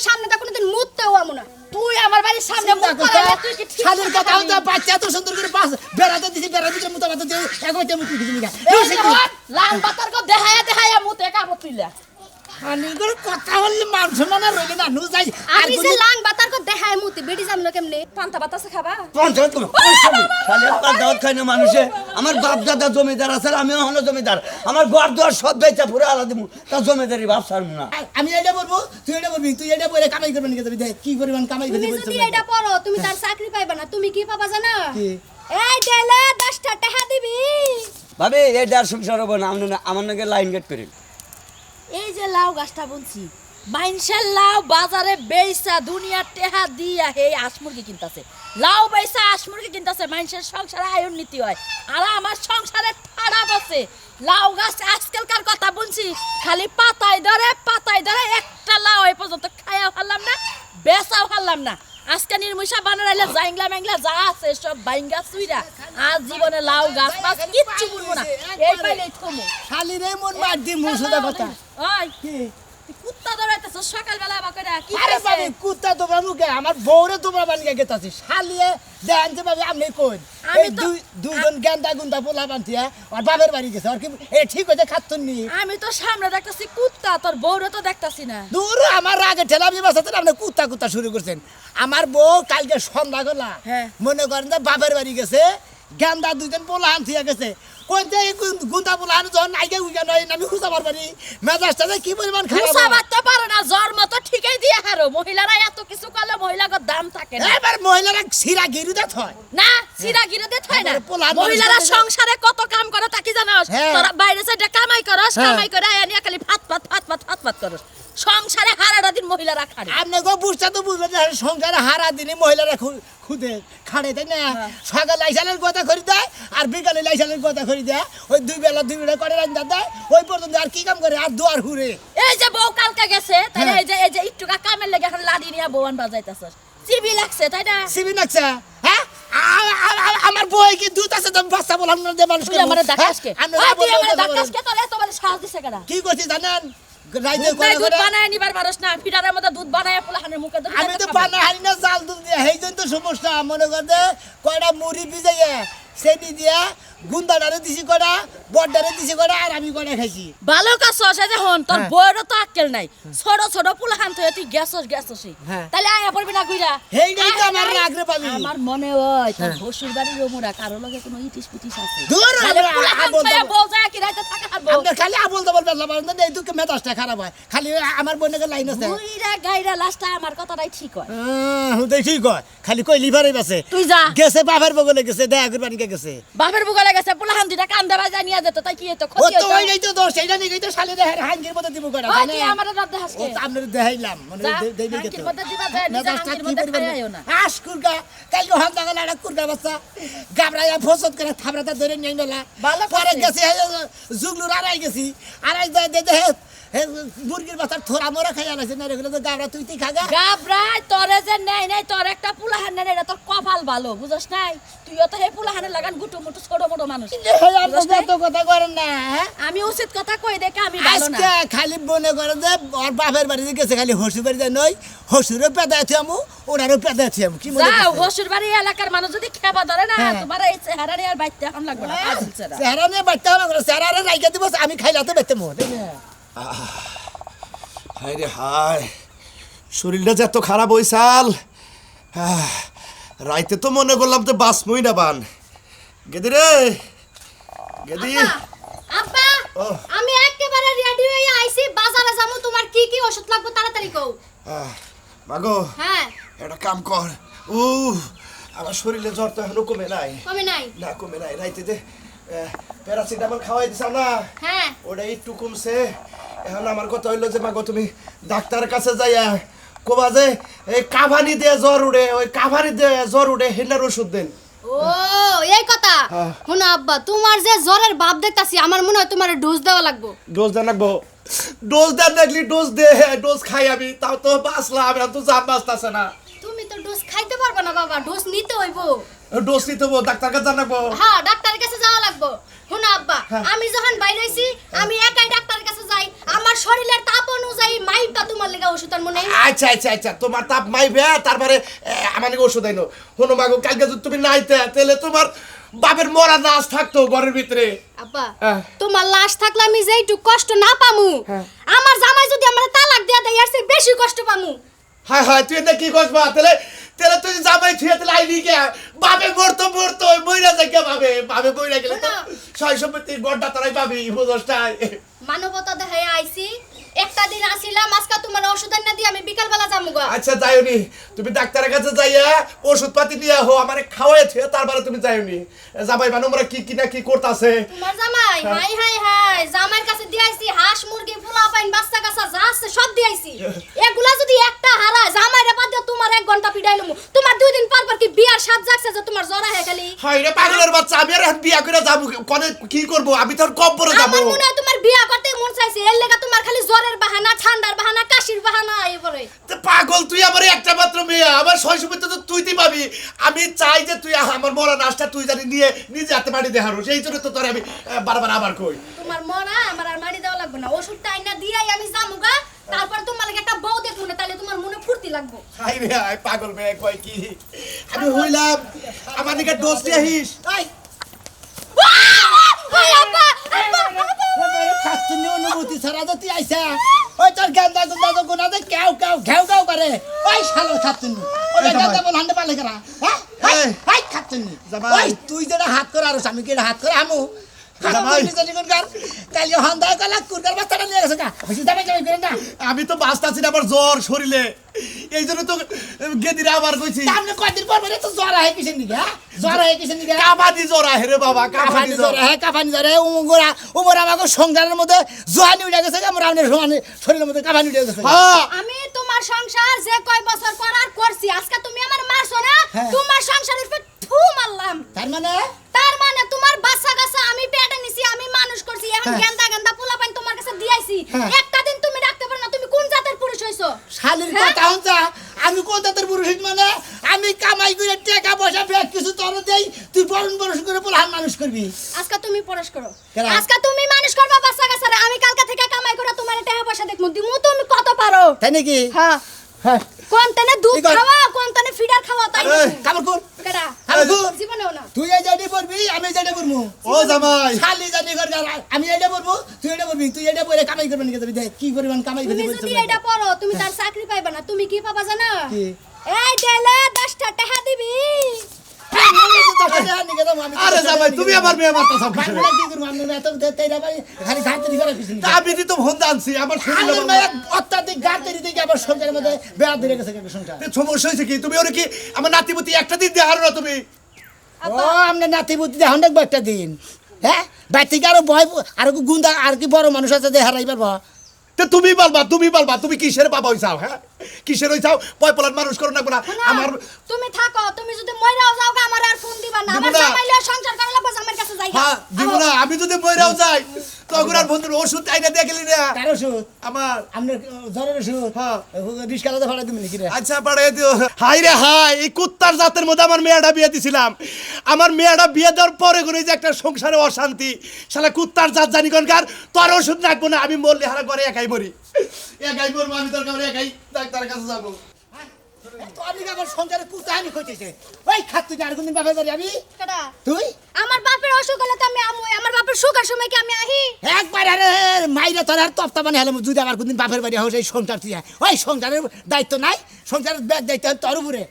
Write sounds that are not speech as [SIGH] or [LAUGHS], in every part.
বাড়ির সামনে তো কোনোদিন মুততেও আমু না তুই আমার বাড়ির সামনে মুখ কথা করে তুই কি ঠিক শালির কথা থাকবি? হতো বাচ্চা এত সুন্দর করে পাস বেড়াতে দিছি বেড়াতে দিছি মুতা বাতা দিয়ে একবারে মুতি দিছি হন, লাল পাতার কো দেখায়া দেখায়া মুতে কাবো তুইলা। শালির করে কথা বললে মান সম্মান রইল না নু যাই আর আমি যে লাং বাতার কো কেমনে? পান্তা বাতাসে খাবা? পঞ্চায়েত করো খালি আপনার দাওয়াত খাই না মানুষে। আমার বাপ দাদা জমিদার আছে আমিও হলো জমিদার। আমার ঘর দুয়ার সব বেচা পুরো আলাদা দিব তার জমিদারি ভাব সারবো না। আমি এটা বলব তুই এটা বলবি তুই এটা বলে কামাই করবেন নিকে দেখ কি পরিমাণ কামাই তুমি করবি যদি এটা পড়ো তুমি তার চাকরি পাইবা না। তুমি কি পাবা জানো? এই ডেলে দশটা টাকা দিবি। ভাবি এই দেড় সংসার হব না। না- আমার নাকি লাইন গেট করেন এই যে লাউ গাছটা বলছি মাইনসের লাউ বাজারে বেইসা দুনিয়ার টেহা দিয়া হে আসমুরগি কিনতাছে। লাউ বেইসা আসমুরগি কিনতাছে মাইনসের সংসারে আয়ন নীতি হয়। আর আমার সংসারে ঠাড়া বসে। লাউ গাছ আজকালকার কথা বলছি? খালি পাতায় ধরে পাতায় ধরে একটা লাউ এই পর্যন্ত খায়া ফেললাম না বেচাও ফেললাম না। আজকে নির্মুষা বানাইলে জাইংলা ম্যাংলা যা আছে সব বাইঙ্গা সুইরা আজ জীবনে লাউ গাছ পাস কিচ্ছু বলব না। এই পাইলেই থমো। শালির এই মন মার দি মুসুদা কথা। ওই। কুত্তা দৌড়াইতেছ? সকালবেলা আমাকে কি আরে বাবু কুত্তা তোমরা মুখে আমার বউরে তোমরা বানিয়ে গেতাছি। শালিয়ে দেন যে বাবু আপনি কোন আমি এই দুই দুইজন গেন্দা গুন্দা পোলা বান্ধিয়া আর বাপের বাড়ি গেছে। আর কি এই ঠিক হয়েছে খাতুন নি। আমি তো সামনে দেখতেছি কুত্তা তোর বউরে তো দেখতাছি না। দূর আমার বাসাতে আপনি কুত্তা কুত্তা শুরু করছেন। আমার বউ কালকে সন্ধ্যা গলা হ্যাঁ। মনে করেন যে বাপের বাড়ি গেছে গেন্দা দুইজন পোলা আনথিয়া গেছে। কোন যে গুন্দা আন যখন আইগে উইগা নয় আমি খুঁজাবার পারি মেজাজটা যে কি পরিমাণ খারাপ। পারো না জ্বর মতো ঠিকই দিয়ে হারো মহিলারা এত কিছু করলে মহিলাগর দাম থাকে না। এবার মহিলারা সিরা থয় না সিরা গিরে দে থাই না মহিলারা সংসারে কত কাম করে তা কি জানোস। তোরা বাইরে সাইডে কামাই করস। কামাই করে এনে খালি ফাত ফাত ফাত ফাত ফাত ফাত করস সংসারে হারাটা দিন মহিলারা খাড়ে। আপনি গো বুঝতে তো বুঝবেন না সংসারে হারা দিনে মহিলারা খুদে খাড়ে তাই না? সকালে লাইসালের কথা করি দেয় আর বিকালে লাইসালের কথা করি দেয়। ওই দুই বেলা দুই বেলা করে রান্না দেয় ওই পর্যন্ত আর কি কাম করে? আর দুয়ার ঘুরে এই যে বউ কালকে গেছে তাহলে হ্যাঁ। এই যে এই যে একটু কামের লেগে এখন লাদি নিয়ে বউয়ান বাজাইতাছস চিবি লাগছে তাই না? সিবি লাগছে হ্যাঁ? আমার বই কি দুধ আছে তো বাচ্চা বললাম না যে মানুষ তুই আমারে ডাকাসকে আমি ওই তুই আমারে বলব, ডাকাসকে তোর এত সাহস দিছে কেডা? কি করছি জানেন? রাইতে দুধ বানায় নিবার পারস না মধ্যে দুধ বানায় পোলাহানের মুখে আমি তো হারি না দুধ তো সমস্যা। মনে করতে কয়টা মুড়ি ভিজাইয়া সেটি দিয়া গুন্দাডারে দিছি কয়টা বড্ডারে দিছি কয়টা আর আমি কয়টা খাইছি? ভালো কাজ আছে যে হন তোর। বইয়েরও তো আক্কেল নাই। ছোট ছোট পোলাহান থেকে তুই গেছস গেছসই। তাহলে আয়া পড়বি না কইরা? হেইটাই তো আয় আমার নাই। রাগরে পাবি। আমার মনে হয় তোর। শ্বশুর বাড়ির রমুরা কারও লগে কোনো ইটিস পিটিস আছে? দূর তাহলে আমরা পোলাহান আবল থেকে তাবল। বউ যায় কি রাইতে থাকা হারবো আপনার খালি আবল তাবল বেলা পারেন এই দুঃখে মেজাজটা খারাপ হয়। খালি আমার বোনের লাইন আছে। বুইরা গাইরা লাস্টে আমার কথাটাই ঠিক হয়। আহ, হুদাই ঠিক হয়। খালি কই লিভারই বাসে। তুই যা। গেছে বাপের বগলে গেছে দেখা গেছে। বাপের বুগালে গেছে পোলাহান দিটা কান্দা বাজা নিয়ে যেত তাই কি হইতো ক্ষতি তো ওই নাই তো দোষ সেইটা নিকেই তো শালে দেহের হাঙ্গির মতো দিব করা ওই তাই তুই না? আমারে রাত দেখাস ও আপনার দেখাইলাম মানে যা, দে- হাঙ্গির গেতো। দিবা যায়, নিজে হাঙ্গির কি মধ্যে না। আস কুরগা, কালকে হন দাগা লাড়া কুরগা বাচ্চা, গাবড়াইয়া ফসত করে থাবড়াটা ধরে নিয়ে নলা ভালো পরে গেছে জুগলুর আড়াই গেছি। আড়াই দে- দে, হে, মুরগির বাচ্চার থোড়া মোড়া খাইয়া লাইছে, না তো গাবড়া তুই তুই খাগা। গাবরাই তোরে যে নেই নেই তোর একটা পুলাহান নেই এটা তোর কপাল ভালো বুঝছ নাই তুইও তো হে পুলাহানের লাগান গুটু মুটু ছোট মোটো মানুষ কথা করেন না, হ্যাঁ? আমি উচিত কথা কই দেখে আমি ভালো না আজকে খালি মনে করে যে ওর বাপের বাড়িতে গেছে খালি হসুর বাড়িতে নয় হসুরও পেদায় থিয়ামু ওনারও পেদায় থিয়ামু কি মনে যাও? হসুর বাড়ি এলাকার মানুষ যদি খেপা ধরে না হ্যাঁ। তোমার এই চেহারা নিয়ে আর বাইতে এখন লাগবে না চেহারা। নিয়ে বাচ্চা হলো করে চেহারা রাইকা দিব আমি খাইলাতে বেতে মো তাই না? হায় রে হায়। শরীরটা যে এত খারাপ ওই সাল রাইতে তো মনে করলাম তো বাসমই না বান। গেদি রে গেদি। আব্বা আমি একেবারে রেডি হয়ে আইছি বাজারে যাব। তোমার কি কি ওষুধ লাগবে তাড়াতাড়ি কও। মাগো হ্যাঁ। একটা কাম কর। ও আমার শরীরে জ্বর তো এখনও কমে নাই। কমে নাই? না কমে নাই। রাইতে যে প্যারাসিটামল খাওয়াই দিছাম না। হ্যাঁ। ওটা একটু কমছে। এখন আমার কথা হইল যে মাগো তুমি ডাক্তারের কাছে যাইয়া কোবা যে এই কাভানি দিয়ে জ্বর উড়ে ওই কাভানি দিয়ে জ্বর উড়ে হেন্ডার ওষুধ দেন। ও এই কথা? হ্যাঁ। আব্বা তোমার যে জ্বরের ভাব দেখতাছি আমার মনে হয় তোমার ডোজ দেওয়া লাগবে। ডোজ দেন রাখব ডোজ দেন দেখলি ডোজ দে ডোজ খাই আমি তাও তো বাঁচলাম এখন তো জান বাঁচতেছে না। তুমি তো ডোজ খাইতে পারবে না বাবা ডোজ নিতে হইব। ডোজ নিতে হব ডাক্তার কাছে জানাব হ্যাঁ ডাক্তারের কাছে যাওয়া লাগবে। শোনো আব্বা হ্যাঁ। আমি যখন বাইরে হইছি আমি একাই আমার শরীরের তাপ অনুযায়ী মাইপা তোমার লেগে ওষুধ আর মনে আচ্ছা আচ্ছা আচ্ছা তোমার তাপ মাইবে তারপরে আমার ওষুধ আইনো হনো মাগো কালকে যদি তুমি নাইতে তাহলে তোমার বাপের মরা লাশ থাকতো ঘরের ভিতরে আব্বা হ্যাঁ। তোমার লাশ থাকলে আমি যে একটু কষ্ট না পামু হ্যাঁ। আমার জামাই যদি আমার তালাক দেয়া দেয় আর বেশি কষ্ট পামু হায় হায় তুই এটা কি করবা তাহলে তাহলে তুই জামাই থুয়ে তাহলে আইলি কে? বাবে মরতো মরতো বইরা যাই কে ভাবে বাবে বইরা গেলে তো সম্পত্তি গড়টা তারাই পাবি বুঝোসটাই মানবতা দেখায় আইছি একটা দিন আসিলাম আজকে তোমার ওষুধ না দিয়ে আমি বিকাল বেলা যামু গা। আচ্ছা যাইওনি। তুমি ডাক্তারের কাছে যাইয়া ওষুধ পাতি নিয়ে হো আমারে খাওয়াই থুয়ে তারপরে তুমি যাইওনি। জামাই মানুমরা কি কি না কি করতাছে? তোমার জামাই হাই হাই হাই জামাইয়ের কাছে দিয়াইছি হাঁস মুরগি পোলা পাইন বাচ্চা কাচ্চা যা আছে সব দিয়াইছি [LAUGHS] এগুলা যদি একটা হারায় জামাইরে বাদ দিয়ে তোমার এক ঘণ্টা পিটাইলুম তোমার দুই দিন পর পর কি বিয়ার সাত জাগছে যে তোমার জ্বর আহে খালি? হাই রে পাগলের বাচ্চা আমি আর বিয়া করে যাব কনে কি করব? আমি তোর কব্বরে যাব আমার মনে হয় তোমার বিয়া করতে মন চাইছে এর লেগা তোমার খালি জ্বরের বাহানা ঠান্ডার বাহানা কাশির বাহানা এবারে তে পাগল তুই আমার একটা মাত্র মেয়ে আমার সম্পত্তি তো তুই দি পাবি আমি চাই যে তুই আমার মরা নাচটা তুই জানি নিয়ে নিজে হাতে মাটি দেখারো সেই জন্য তো তোর আমি বারবার আবার কই। তোমার মরা আমার আর মারি দেওয়া লাগবে না। ওষুধটা আইনা দিয়াই আমি যামুগা তারপর তোমার লাগে একটা বউ দেখব না তাহলে তোমার মনে ফুর্তি লাগবো। হাই রে হাই পাগল মেয়ে কয় কি? আমি হইলাম আমার দিকে ডোজ দিয়ে এই ওই আব্বা আব্বা খাচ্ছুনি অনুভূতি ছাড়া তো তুই আইসা ওই তোর গেন্দা গুন্দা তো গুনা দে কেউ কেউ ঘেউ ঘেউ করে। ওই শালো খাচ্ছুনি ওই। গেন্দা বল হান্ডে পালে করা হ্যাঁ। হাই খাচ্ছুনি জামাই। ওই তুই যেটা হাত করে আর আমি কি হাত করে আমু। আমি তো বাঁচতাছি না আমার জ্বর শরীরে। এই জন্য তো গেদিরা আবার কইছি। সামনে কয়দিন পর পরে তো জ্বর হয় কিসের নিকে হ্যাঁ? জ্বর হয় কিসের নিকে কাবাদি জ্বর আহে রে বাবা কাবাদি কাফানি জ্বর। হ্যাঁ কাফানি জ্বর উমরা উমরা আমাকে সংসারের মধ্যে জোয়ানি উঠে গেছে আমরা সমানে শরীরের মধ্যে কাফানি উঠে গেছে হ্যাঁ। আমি তোমার সংসার যে কয় বছর করার করছি আজকে তুমি আমার মারছো না? হ্যাঁ। তোমার সংসারের উপর মারলাম। তার মানে? তার মানে তোমার বাচ্চা কাচ্চা আমি পেটে নিছি আমি মানুষ করছি। এখন হ্যাঁ। গেন্দা গেন্দা পোলা পাইন তোমার কাছে দিয়াইছি। হ্যাঁ। একটা দিন তুমি রাখতে পারো না তুমি কোন জাতের পুরুষ হইছো? শালির হ্যাঁ? কথা হচ্ছে আমি কোন জাতের পুরুষ মানে? আমি কামাই করে টাকা পয়সা ব্যাগ কিছু তোর দেই তুই বরণ বরণ করে পোলাহান মানুষ করবি। আজকে তুমি পরশ করো? আজকে তুমি মানুষ করবা বাচ্চা কাচ্চারে আমি কালকে থেকে কামাই করে তোমার টাকা পয়সা দেখমু দিমু তুমি কত পারো? তাই নাকি? হ্যাঁ। হ্যাঁ। কোন তানে দুধ। খাওয়া কোন তানে ফিডার খাওয়া তাই? কামড় কর কেডা? জীবনেও না তুই এই জায়গায় পড়বি আমি জায়গায় পড়ব ও জামাই শালি জানি কর আমি এটা পড়ব তুই এটা পড়বি তুই এটা পড়ে কামাই করবি নাকি দেখ কি পরিমাণ কামাই তুমি যদি এটা পড়ো তুমি তার চাকরি পাইবা না তুমি কি পাবা জানো? এই দেলে দশটা টাকা দিবি আরে জামাই তুমি আমার মেয়ে মারতা সব কিছু আমি তো ফোন আনছি আমার শরীরে অত্যাধিক আবার সংসারের মধ্যে বেড়া ধরে গেছে সংসার? সমস্যা হয়েছে কি? তুমি ওরে কি আমার নাতিপুতি একটা দিন দিয়ে হারো না তুমি? ও আমরা নাতি বুদ্ধি দেখুন দেখব একটা দিন। হ্যাঁ? বাইর আরও ভয় আর কি গুন্দা আর কি বড় মানুষ আছে যে হারাই পারব তে তুমি বলবা তুমি বলবা তুমি কিসের বাবা হইছাও হ্যাঁ? কিসের হইছাও পয় পলান মানুষ করো না আমার তুমি থাকো তুমি যদি মইরাও যাও আমার আর ফোন দিবা না। আমার। জামাইলে সংসার করা লাগবে আমার কাছে যাই হ্যাঁ দিব না আমি যদি মইরাও যাই তখন আর বন্ধুর ওষুধ আইনা দেখলি না? কার ওষুধ? আমার। আপনার জ্বরের ওষুধ? হ্যাঁ। রিস্কালাতে ভাড়া নাকি রে? আচ্ছা দিও। হাই রে হাই এই কুত্তার জাতের মধ্যে আমার মেয়েটা বিয়ে দিছিলাম। আমার মেয়েটা বিয়ে দেওয়ার পরে করে যে একটা সংসারে অশান্তি শালা কুত্তার জাত জানি কোনকার তোর ওষুধ রাখব না আমি মরলে হারা করে একাই মরি। একাই মরবো আমি তোর কাছে একাই ডাক্তারের কাছে যাব। আমার সংসারে কুতাহানি ওই খাত তুই আর কোনদিন বাপে বাড়ি আমি তুই? আমার বাপের অসুখ হলে তো আমি আমু আমার বাপের সুখের সময় কি আমি আহি? একবার আরে মাইরা তোর আর তপ্তা মানে হলে যদি আবার কোনদিন বাপের বাড়ি হোস এই সংসার তুই ওই সংসারের দায়িত্ব নাই সংসারের ব্যাগ দায়িত্ব তোর উপরে।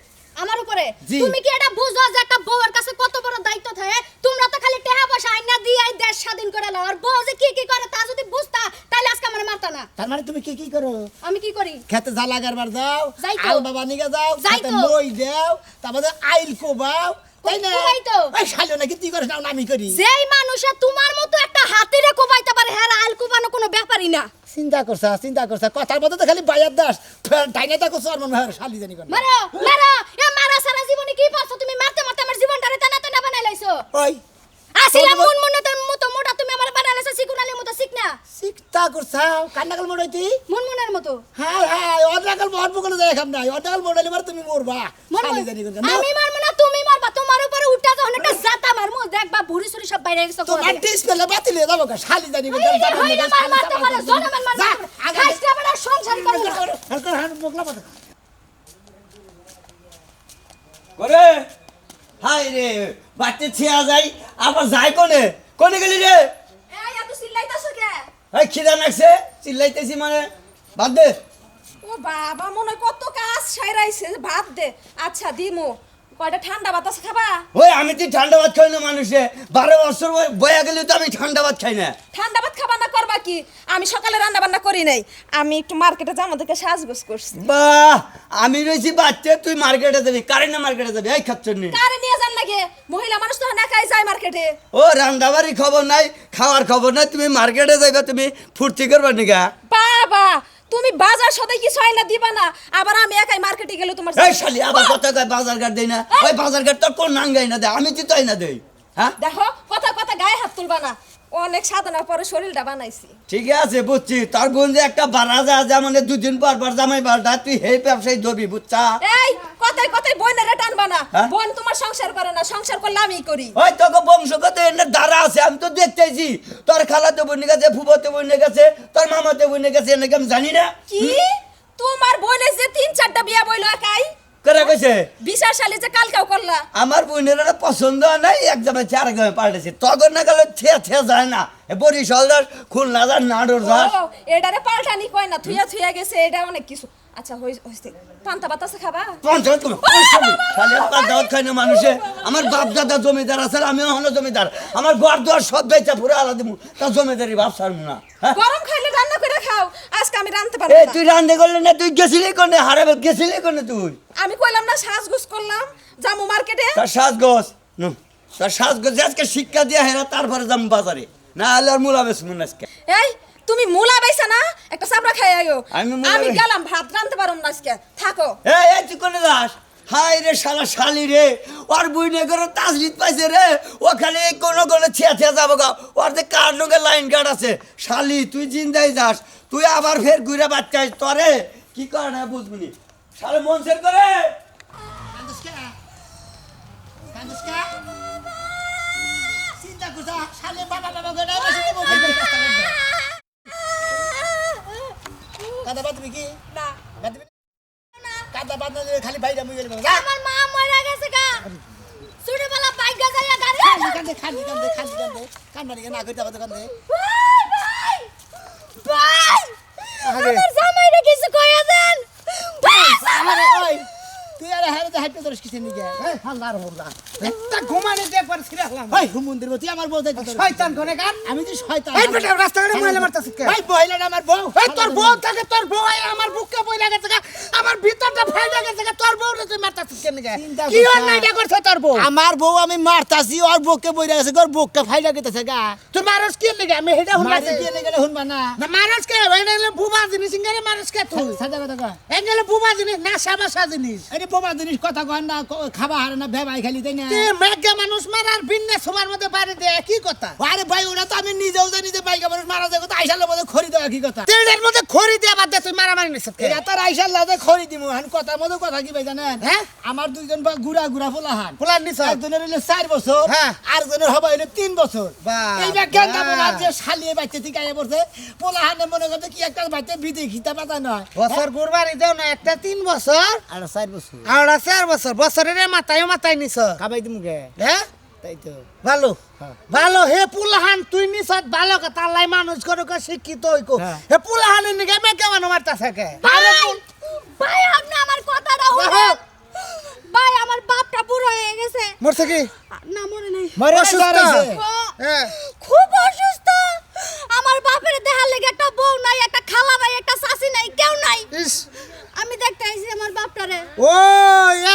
আমার উপরে। তুমি কি এটা বুঝো যে একটা বউয়ের কাছে কত বড় দায়িত্ব থাকে? তোমরা তো খালি টেহা পয়সা আইনা দিয়ে দেশ স্বাধীন করে নাও। আর বউ যে কি কি করে তা যদি বুঝতা তাহলে আজকে আমার মারতা না। তার মানে তুমি কি কি করো? আমি কি করি? খেতে জ্বালা গারবার দাও যাই তো। আল বাবা নিয়ে যাও যাই খেতে তো। মই দাও তারপরে আইল কোবাও তাই না। কোবাই তো। ওই শালো নাকি তুই করিস না আমি করি। যেই মানুষে তোমার মতো একটা হাতিরে কোবাইতে পারে হ্যাঁ আল কোবানো কোনো ব্যাপারই না। চিন্তা করছা চিন্তা করছা কথার মধ্যে তো খালি বাইয়ার দাস। ডাইনে দেখো চর শালি জানি কোন। মারো মারো এ মারা সারা জীবনে কি পারছ? তুমি মারতে মারতে আমার জীবনটারে টানা টানা বানাই লাইছো। ওই। আসিলা তোর মন মনে মতো মোটা তুমি আমার বানাই লাইছো সিকুনালির মতো শিখ না। চিন্তা করছা কান্নাকাল মোড়াইতি মন মনের মতো। হাই হাই অর্ধাকাল মহৎ বকলে যায় নাই অর্ধাকাল মোড়াইলে মার তুমি মরবা শালি জানি কোন। আমি মারবো না তুমি মারবা তোমার উপরে উঠা যখন একটা জাতা মারমু। দেখবা ভুড়ি সুরি সব বাইরে গেছে তোমার ডিসপ্লে বাতিল হয়ে যাব গা, শালি জানি সংসার করে হালকা হাত মোকলা পাতা। করে? হাই রে বাচ্চা ছিয়া যাই আবার যাই কোনে? কোনে গেলি রে? এই, এত চিল্লাইতাছো কে? এই খিদা নাকছে চিল্লাইতেছি মানে। বাদ দে। ও বাবা মনে কত কাজ সাইরাইছে ভাত দে। আচ্ছা দিমু। কয়টা ঠান্ডা বাতাস খাবা? ওই আমি তো ঠান্ডা ভাত খাই না মানুষে। বারো বছর বয়া গেলে তো আমি ঠান্ডা ভাত খাই না। ঠান্ডা ভাত খাবা না করবা কি? আমি সকালে রান্না বান্না করি নাই। আমি একটু মার্কেটে সাজগোজ করছি। বাহ! আমি রয়েছি বাচ্চা তুই মার্কেটে যাবি। কারে না মার্কেটে যাবি? এই খাচ্ছ নি। কারে নিয়ে যান লাগে মহিলা মানুষ তো একাই যায় মার্কেটে। ও রান্দাবাড়ি খবর নাই খাওয়ার খবর নাই। তুমি মার্কেটে যাইবা তুমি ফুর্তি করবা নিগা বাবা তুমি বাজার সদাই কিছু আইনা দিবা না আবার আমি একাই মার্কেটে গেলে তোমার এই শালি আবার কথা কয় বাজার ঘাট দেই না? ওই বাজার ঘাট তো কোন নাঙ্গাই না দে আমি তো না দেই হ্যাঁ? দেখো কথা কথা গায়ে হাত তুলবা না। অনেক সাধনা পরে শরীরটা বানাইছি। ঠিক আছে বুঝছি। তোর বোন যে একটা বারা যা যা মানে দুদিন পর পর জামাই বারটা তুই হে ব্যবসায়ী ধরবি বুঝছা? এই কথায় কথায় বোনেরা টানবা না। হ্যাঁ? বোন তোমার সংসার করে না সংসার করলে আমি করি। ওই তোকে বংশগত এনে দ্বারা আছে আমি তো দেখতেছি। তোর খালাতে বনে গেছে ফুবতে বনে গেছে তোর মামাতে বনে গেছে এনেকে আমি জানি না? কি? তোমার বোনের যে তিন চারটা বিয়া বইলো একাই? করে কইছে? বিশাল শালি যে কালকেও করলা। আমার বোনের পছন্দ নাই এক জামে চার জামাই পাল্টেছে। তখন না গেলে ছে ছে যায় না। এ বরিশাল দাস খুলনা দাস নাড়র দাস এটারে পাল্টানি কয় না থুয়া থুয়া গেছে এটা অনেক কিছু। আচ্ছা হই- হইছে। পান্তা বাতাসে খাবা? পঞ্চায়েত তুমি। খালি একটা খাই না মানুষে। আমার বাপ দাদা জমিদার আছে আমি হলো জমিদার। আমার ঘর দুয়ার সব বেচা পুরো আলাদা তা জমিদারি সারমু না হ্যাঁ? গরম খাইলে রান্না করে খাও আজকে আমি রাঁধতে পারব এই তুই রান্ধে করলে না তুই গেছিলি কোনে? হারাবে গেছিলি কোনে তুই? আমি কইলাম না সাজগুজ করলাম জামু মার্কেটে। তার সাজগোজ নো তার সাজগোজ আজকে শিক্ষা দিয়া হেরা তারপরে যাম বাজারে। না হলে আর মুলা বেশ মুন আজকে। এই তুমি মুলা বাইছা না একটা চাপড়া খাই আইও। আমি আমি গেলাম ভাত রাঁধতে পারুম না আজকে। থাকো। এই এই তুই কোনে যাস? হাই রে শালা শালি রে ওর বুইনে করে তাজলিত পাইছে রে ওখানে কোনো কোনো ছিয়া ছিয়া যাব গা। ওর যে কার লোকে লাইন গার্ড আছে? শালি তুই জিন্দাই যাস। তুই আবার ফের ঘুরে বাচ্চাই তরে। কি করে না বুঝবি শালে মন সের করে? চিন্তা করছা, শালি বাবা বাবা করে ডাইবা শুনে বলবে, এই রাস্তা কাটবে। কাঁদা বাদ দিবি কি? না? কাঁদা বাদ না দিলে খালি বাইরে মুই গেলে আমার মা মরে গেছে গা। ছোটবেলা বাইক যাইয়া গাড়ি কান্দে, কান্দে, কান্দে, কান্দে, কান্দে, কান্দে। কান্দানি কে না কইতে কথা কান্দে। ভাই ভাই আমার জামাইরে কিছু কইয়া দেন। আরে, ওই, তুই আরে হারে তো হাঁটতে ধরিস কিসের নিকে? এই, আল্লাহর হোলা। তা ঘুমানে দিয়ে একবার ছিঁড়ে হলাম ওই, হুমুন্দির তুই আমার বউ ধরিস। শয়তান কোনে গান আমি তো শয়তান। এই বেটা রাস্তাঘাটে মহিলা মারতাছিস কে? ভাই মহিলাটা আমার বউ। এই তোর বউ থাকে তোর বউ আই আমার বুককে বইলা গেছে আমার ভিতরটা ফাইলা গেছে তোর বউ তুই মারতাছিস কেন গে? কি করছা। অন্যায়টা করছে তোর বউ? আমার বউ আমি মারতাছি ওর বউকে বইরা গেছে ওর বউকে ফাইলা গেতেছে গা। তুই মারস কি লেগে? আমি হেডা গেলে শুনবা না। না মারস কে? হলো বুবা জিনিস ইঙ্গারে মারস কে তুই? সাদা কথা এঙ্গেলে বুবা জিনিস না সাবাসা জিনিস। আরে বোমা জিনিস কথা কয় না খাবা হারে না ভেবাই খালি তাই না? মেঘা মানুষ মারার ভিন্ন সময়ের মধ্যে বাড়ি দে কি কথা? আরে ভাই ওরা তো আমি নিজেও জানি যে বাইকা মানুষ মারা যায় কথা আইসালের মধ্যে খড়ি দেওয়া কি কথা? তেলের মধ্যে খড়ি দিয়ে বাদ তুই মারামারি এটা তার লাদে খড়ি দিমু হান কথার মধ্যে কথা কি ভাই জানেন? হ্যাঁ? আমার দুইজন বা গুড়া গুড়া ফোলা হান। ফুলার নিছ একজনের হইল চার বছর হ্যাঁ। আর জনের হবে হইল তিন বছর। বাহ, এইটা গেন্দা বাহ। পোলার যে শালিয়ে বাচ্চা থেকে আইয়া পড়ছে পোলা হানে মনে করতে কি একটা বাচ্চা বিদে খিতা পাতা নয়। বছর গুরবারি দেও না একটা তিন বছর? আর চার বছর। আর চার বছর বছরের মাথায় মাথায় নিছ। খাবাই দিমু গে হ্যাঁ তাই তো ভালো। ভালো হে পুলাহান তুই নিছত ভালো কথা লাই মানুষ করে শিক্ষিত হইকো। হে। পুলাহানের নিকে মে কেমন মারতা থাকে। ভাই! ভাই আপনি আমার কথাটা শুনেন। ভাই। আমার বাপটা বুড়ো হয়ে গেছে। মরছে কি? না মরে নাই। মরে অসুস্থ? হ্যাঁ। খুব অসুস্থ। আমার বাপের দেহার লেগে একটা বউ নাই একটা খালা নাই একটা শাশি নাই কেউ নাই। আমি দেখতে আইছি আমার বাপটারে। ও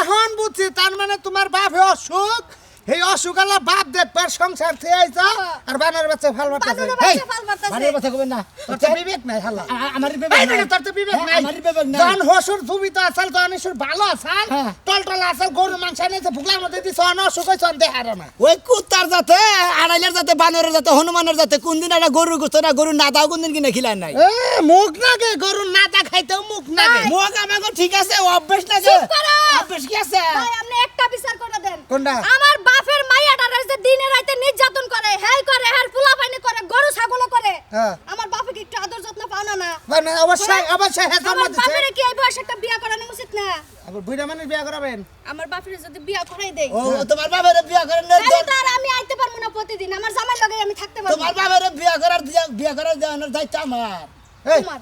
এখন বুঝছি তার মানে তোমার বাপে অসুখ? এই অসুখ আলা বাপ দেখবার সংসার থেকে আইছা। আর বানর বাচ্চা বাচ্চা ফাল মারতাছে। বাড়ির কথা কবেন না। তোর তো বিবেক নাই হাল্লা। আ- আমার বিবেক নাই। তোর তো বিবেক হ্যাঁ, নাই। আমার বিবেক নাই। যখন হসুর ভূমিতে আসাল তখন ইসুর ভালো আসাল হ্যাঁ। টল টল আসাল গরু মাংস এনেছে ভুগলার মধ্যে দিছ অন অসুখ হয়েছে অন দেহার না ওই কুত্তার যাতে আড়াইলের যাতে বানরের যাতে হনুমানের যাতে কোন দিন একটা গরু গোস্ত না গরু না দাও কোন দিন কিনে খিলাই নাই। এ মুখ নাগে গরু নাতা খাইতেও মুখ নাগে। মুখ আমাকে ঠিক আছে অভ্যেস না করো। অভ্যেস কি আছে? ভাই আপনি একটা বিচার করে দেন। কোনটা? আমার বাপের মাই বেটারা যে দিনে রাতে নির্যাতন করে হ্যাঁ করে হ্যাঁ পোলা পাইনে করে গরু ছাগল করে। হ্যাঁ। আমার বাপকে একটু আদর যত্ন পাও না না। মানে অবশ্যই অবশ্যই হ্যাঁ জন্ম দিছে বাপের কি এই বয়সে একটা বিয়া করানো উচিত না? আবার বুড়া মানুষ বিয়া করাবেন? আমার বাপের যদি বিয়া করাই দেই ও তোমার বাবার বিয়া করার না তাহলে আমি আইতে পারব না প্রতিদিন আমার জামাই লগে আমি থাকতে পারব তোমার না। বাবার বিয়া করার দিয়া- বিয়া করার দায়িত্ব আমার। এই তোমার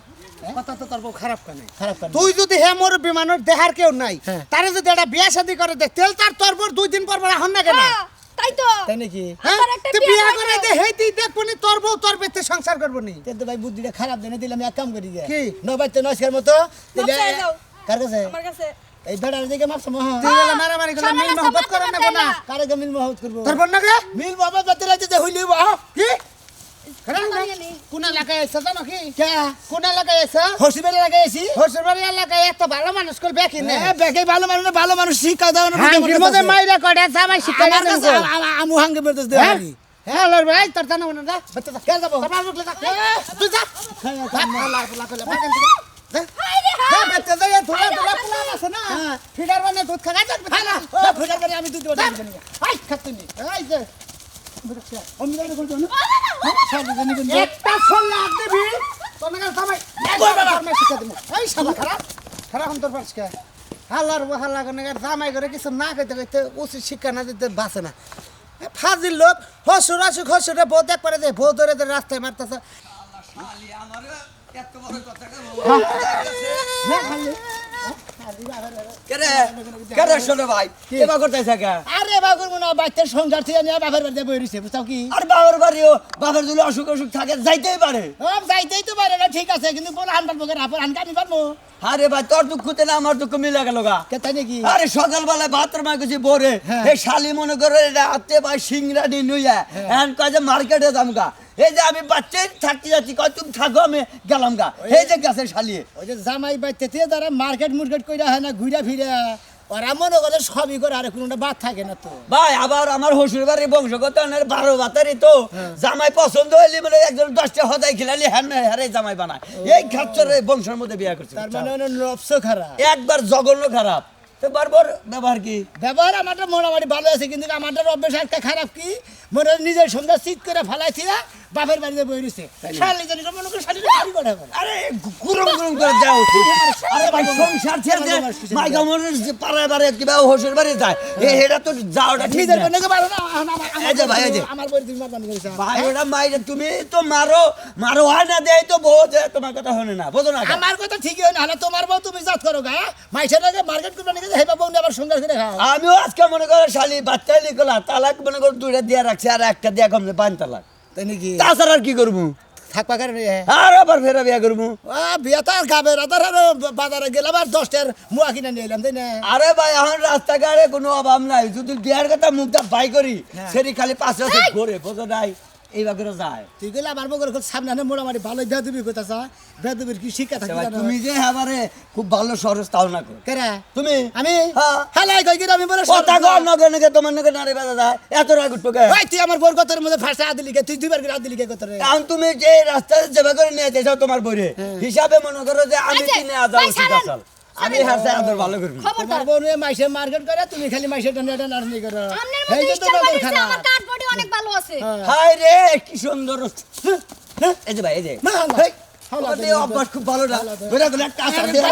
কথা তো তোর বউ খারাপ কানে খারাপ কেন? তুই যদি হে মোর বিমানের দেহার কেউ নাই হ্যাঁ। তারে যদি একটা বিয়া শাদি করে দে তেল তার তোর দুই দিন পর পর আহন না কেন? হ্যাঁ, তাই তো। তাই নাকি? হ্যাঁ? আমার একটা তুই বিয়া বিয়া করে করে দে। দে তুই দেখব তোর বউ তোর বেতে সংসার করব তেল তো ভাই বুদ্ধিটা খারাপ দেনে দিলাম এক কাম করি গে। কি? নবাইতে নস্কার মতো। কার কাছে? আমার কাছে। এই বেড়ার দিকে মাপছ মহ। গেলে মারামারি করলে মিল মহব্বত করে না। মাথা কারে মিল মহব্বত করব? তোর বোন না মিল মহব্বত বাতে হইলি বা কি? খারাপ না? মারিয়ে নি। কোন এলাকায় এসে জানো কি কে কোন এলাকায় এসে হসিবের লাগাইছি হসুরবাড়ি এলাকায় এত ভালো মানুষ কল বেকি না হ্যাঁ বেকে ভালো মানুষ না, ভালো মানুষ শিক্ষা দাও না হাঙ্গির মধ্যে মাইরা করে জামাই শিক্ষা আমার কাছে আমু হাঙ্গে বেরতে দে হ্যাঁ হ্যাঁ লর ভাই তোর জানো না যা বেতে যা কে যাব তোর বাবু কে তুই যা করে বাগান থেকে যা হাই রে হাই। বেতে এই ধুলা ধুলা পোলা আছে না হ্যাঁ। ফিডার মানে দুধ খাওয়া যাবে না ও ফুটার আমি দুধ যা দিতে আই খাতুনি এই একটা ছল্লা আর দিবি? জামাই জামাই শিক্ষা দিমু এই শালা খারাপ। খারাপ তোর পাশকে হাল্লার হাল্লা করে জামাই করে কিছু না কইতে কইতে উচিত শিক্ষা না দিতে বাঁচে না। ফাজিল লোক হসুর আসুক হসুরে বউ দেখ পারে বউ ধরে ধরে রাস্তায় মারতেছে। কে আরে হয় ভাই তোর দুঃখতে না আমার দুঃখ মিলে গেল গা। নাকি? আরে বরে হ্যাঁ। শালি মনে করে রাতে ভাই সিংড়া দিন নইয়া এখন কয় যে মার্কেটে যাম গা। এই যে আমি বাচ্চাই থাকতে যাচ্ছি কয় তুমি থাকো আমি গেলাম গা। এই যে গেছে শালি। ওই যে জামাই থেকে তারা মার্কেট মুর্কেট কইরা হয় না ঘুরা ফিরা ওরা মনে করে সবই করে আর কোনোটা বাদ থাকে না তো। ভাই আবার আমার হসুর বাড়ির বংশগত বারো বাতারি তো। জামাই পছন্দ হইলে মানে একজন দশটা হদাই খেলালি হ্যান হারে জামাই বানায়। এই খাচ্চরে বংশের মধ্যে বিয়ে করছে তার মানে নবস খারাপ। একবার জঘন্য খারাপ। বারবার ব্যবহার কি? ব্যবহার আমারটা মোটামুটি ভালো আছে কিন্তু আমারটার অভ্যাস একটা খারাপ কি? মনে হয় নিজের সঙ্গে চিত করে ফেলাইছি না বাপের বাড়িতে বই রয়েছে শালি জানি মনে করে শালিটা বাড়ি করে আরে গুরুম গুরুম করে যাও। আরে ভাই সংসার ছেড়ে দে। মাই গামনের পাড়ায় বাড়ি কিবা হসুর বাড়ি যায়? এ তো যাওটা ঠিক না। না, এই যে ভাই, এই যে। আমার বই তুমি করেছে। ভাই ওটা মাইরে তুমি তো মারো। মারো হয় না দেয় তো বউ তোমার কথা শোনে না। বোঝো না? আমার কথা ঠিকই হয় না হলে তোমার বউ তুমি জাত করো গা মাইসের আগে মার্কেট করবে নাকি? আমিও আজকে মনে করো শালি বাচ্চা লিখলা তালাক মনে করো দুইটা দিয়ে রাখছে আর একটা দিয়ে কমছে পাঁচ তালাক। তাই নাকি? তাছাড়া আর কি করব? থাকবা কারণ আর আবার ফেরা বিয়া করব? বিয়া তো আর গাবে রাতার বাজারে গেলাম আর দশটার মুয়া কিনে নিয়ে এলাম তাই না? আরে ভাই এখন রাস্তাঘাটে কোনো অভাব নাই। যদি বিয়ার কথা মুখটা বাই করি সেটি খালি পাঁচ বছর ঘুরে বোঝো নাই? এইবার করে যায় তুই গেলে আমার বগর সামনে মোটামুটি ভালো বেদবি কথা চা বেদবির কি শিক্ষা থাকে তুমি যে এবারে খুব ভালো সরস তাও না কর কেরা তুমি? আমি? হ্যাঁ। হালাই কই আমি বলে কথা কর নগে নগে তোমার নগে নারী বাজা যায়। এত রাগ উঠবে ভাই তুই আমার বোর কতর মধ্যে ফাঁসা আদিলি কে? তুই দুইবার করে আদিলি কে কত রে কারণ তুমি যে রাস্তায় যেভাবে করে নিয়ে যাইছো তোমার বইরে হিসাবে মনে করো যে আমি যে, কিনে। আসল আমি হাসে আদর ভালো করবি। খবরদার। তোমার বোন মাইসে মার্কেট করে তুমি খালি মাইসে টানে টানে নাড়নি করো এই যে তো স্টার নজর খারাপ আমার কাঠ বডি অনেক ভালো আছে। হাই রে কি সুন্দর। এই যে ভাই এই যে। না, তোমার খুব ভালো না? ধরে একটা দিয়ে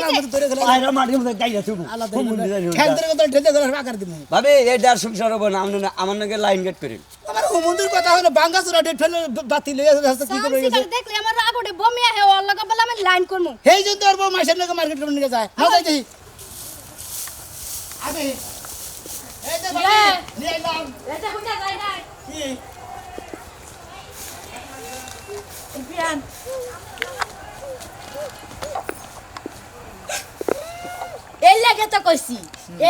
ধরে মাটির মধ্যে গাইয়া আকার ভাবে এই ডার সংসার হব না আমার নাকি লাইন গেট করি হুমুন্দির কথা হলো বাঙ্গা চুরা ডেট ফেলে বাতি লইয়া যাচ্ছে কি করে গেছে দেখলে আমার রাগ ওঠে বমি আহে ওর লগে বলে আমি লাইন করমু। এই জন্য তোর বউ মার্কেট করে নিয়ে যায়। না যাই দেখি। আবে এই যে ভাই। নিয়ে এলাম। এটা হুজা যাই না কি? বিয়ান। এই লাগে তো কইছি।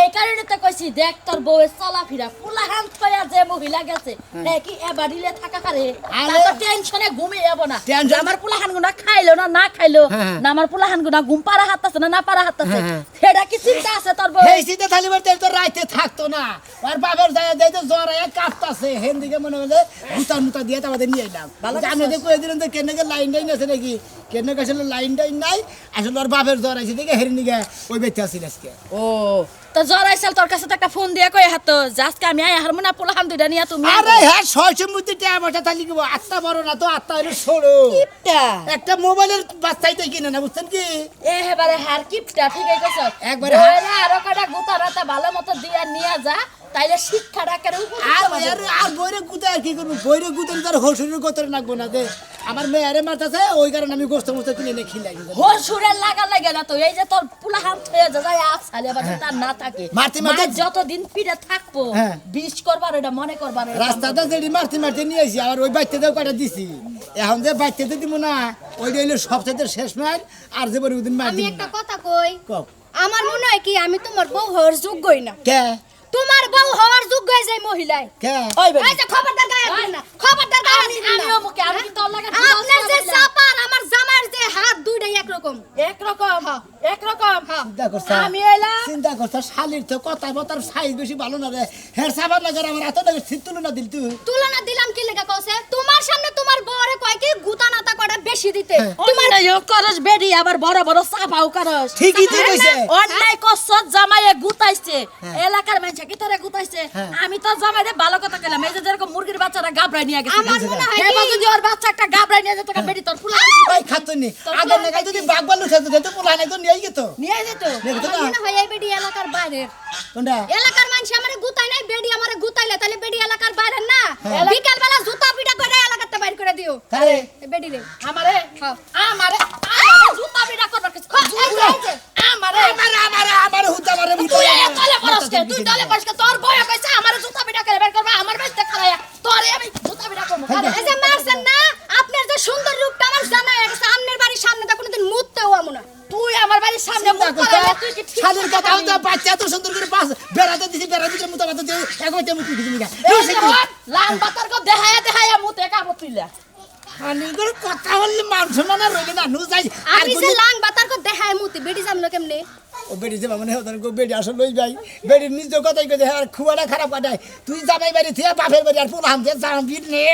এই কারণে তো কইছি দেখ তোর বউয়ের চলাফেরা ফুলা হান থয়া যে মহিলা গেছে এ কি এ বাড়িলে থাকা পারে? তো টেনশনে ঘুমিয়ে যাব না। আমার পোলা হান গুনা খাইলো না না খাইলো হ্যাঁ। না আমার পোলা হান গুনা ঘুম পারা হাত আছে না না পারা হাত আছে হ্যাঁ। সেটা কি চিন্তা আছে তোর বউ? এই শীতে থালি বাড়তে তো রাইতে থাকতো না। আর বাবার যায় দেয় তো জ্বর আয়া কাঁপতাছে। হেন দিকে মনে হলে মুতা মুতা দিয়ে তারপরে নিয়ে এলাম। আমি কয়ে দিলাম তো কেন লাইন লাইন আছে নাকি? কেন আসলে লাইন টাইন নাই আসলে ওর বাপের জ্বর আছে দেখে হেরি নিগে ওই বেঁচে আসিল আজকে। ও তো জ্বর আইসাল তোর কাছে তো একটা ফোন দিয়ে কই হাত আজকে আমি আই হারমোনা পোলাহাম দুইটা নিয়ে তুমি আরে হ্যাঁ ছয়শো মধ্যে টাকা পয়সা তালি কি আত্মা বড় না তো আত্মা হলো সরু। কিপটা? একটা মোবাইলের বাচ্চাই তো কিনে না বুঝছেন কি? এ হেবারে হার কিপটা ঠিকই কইছ একবারে আরও কটা গুতা রাতা ভালো মতো দিয়া নিয়া যা তাইলে শিক্ষাটা কেন আর আর আর বইরে গুতে আর কি করব? বইরে গুতে তার হসুরের গোতরে নাকবো না দে। আমার মেয়ারে মারতেছে ওই কারণে আমি গোস্ত মোস্ত কিনে এনে খিলাই হোর সুরের লাগা লাগে না তো এই যে তোর পোলাহাম থয়ে যা যায় আবার তার না থাকে। মারতে মারতে- যতদিন পিড়ে থাকব হ্যাঁ। বিষ করবার এটা মনে করবার রাস্তাতে যেটি মারতে মারতে নিয়ে আসি আর ওই বাচ্চাতেও কটা দিছি? এখন যে বাচ্চাতে দিব না ওইটা হইল সবচেয়ে শেষ মার আর যে বড় দিন মার আমি একটা কথা কই। আমার মনে হয় কি আমি তোমার বউ হওয়ার যোগ্যই না। কে? তোমার বউ হওয়ার যোগ্য এই যে মহিলায়। কে? ওই বেটি। এই যে খবরদার গায়ে হাত দিন না। খবরদার গায়ে হাত আমি দিন না। আমিও মুখে আমি কি তোর লাগে আপনার যে চাপার আমার জামার যে হাত দুইটাই একরকম। একরকম? একরকম? চিন্তা করছা? আমি এলাম। চিন্তা করছা? শালির তো কথা বতার সাইজ বেশি ভালো না রে। হের সাবান না করে আমার এত তুলনা দিল তুই। তুলনা দিলাম কি লেখা কছে তোমার সামনে তোমার বউরে কয় কি গুতা নাতা কটা বেশি দিতে। তোমার করস বেডি আবার বড় বড় চাপাও করস। ঠিকই তো কইছে। অন্যায় জামাইয়ে গুতাইছে। এলাকার মানুষ কি তোরে গুতাইছে আমি তো জামাইরে ভালো কথা কইলাম। এই যে যেরকম মুরগির বাচ্চাটা গাবড়াই নিয়ে গেছে আমার মনে হয় কি- যদি ওর বাচ্চা একটা গাবড়াই নিয়ে যেত বেডি তোর ফুলা ওই খাতুনি আগে নাগাই যদি বাগবাল উঠে তো পোলা নাই তো নিয়ে যেত। দেখতো আমার না? মনে হয় এই বেডি এলাকার বাইরের কোনটা? এলাকার মানুষ আমারে গুতাই নাই বেডি আমারে গুতাইলে তাহলে বেডি এলাকার বাইরের না? হ্যাঁ। বিকাল বেলা জুতা পিটা করে এলাকাতে বাইর করে দিও। তারে বেডি রে। আমারে? হ্যাঁ। আমারে? আমারে জুতা বিড়া করবার কিছু আমারে আমারে আমারে আমারে হুতা আমারে তুই এ তলে পরসকে তুই তলে পরসকে তোর বয় কইছে আমারে জুতা বিড়া করে বের করবা আমার বাইতে খারায়া তোরে আমি জুতা বিড়া করব এই যে মারছেন না আপনার যে সুন্দর রূপটা আমার জানা হয়ে গেছে আমনের বাড়ির সামনে তো কোনোদিন মুততেও আমু না তুই আমার বাড়ির সামনে মুখ করে তুই কি ঠিক শালির কথা হতো বাচ্চা এত সুন্দর করে পাস বেড়াতে দিছি বেড়াতে দিছি মুতা বাতা দিয়ে একবারে মুতি দিছি না এই যে হন, লাল বাতার কো দেখায়া দেখায়া মুতে কামত তুইলা শালির করে কথা বললে মানুষ সম্মান রইলে না নু যাই। আর আমি যে লাং বাতার কো দেখায় মুতি বেডি জামলো কেমনে? ও বেড়ি যে মানে হতো গো বেড়ি আসলে লই যাই। বেড়ি নিজ কথাই কই আর খুয়াটা খারাপ কাটায় তুই জামাই বাড়ি থিয়া বাপের বাড়ি আর জাম বিট নে।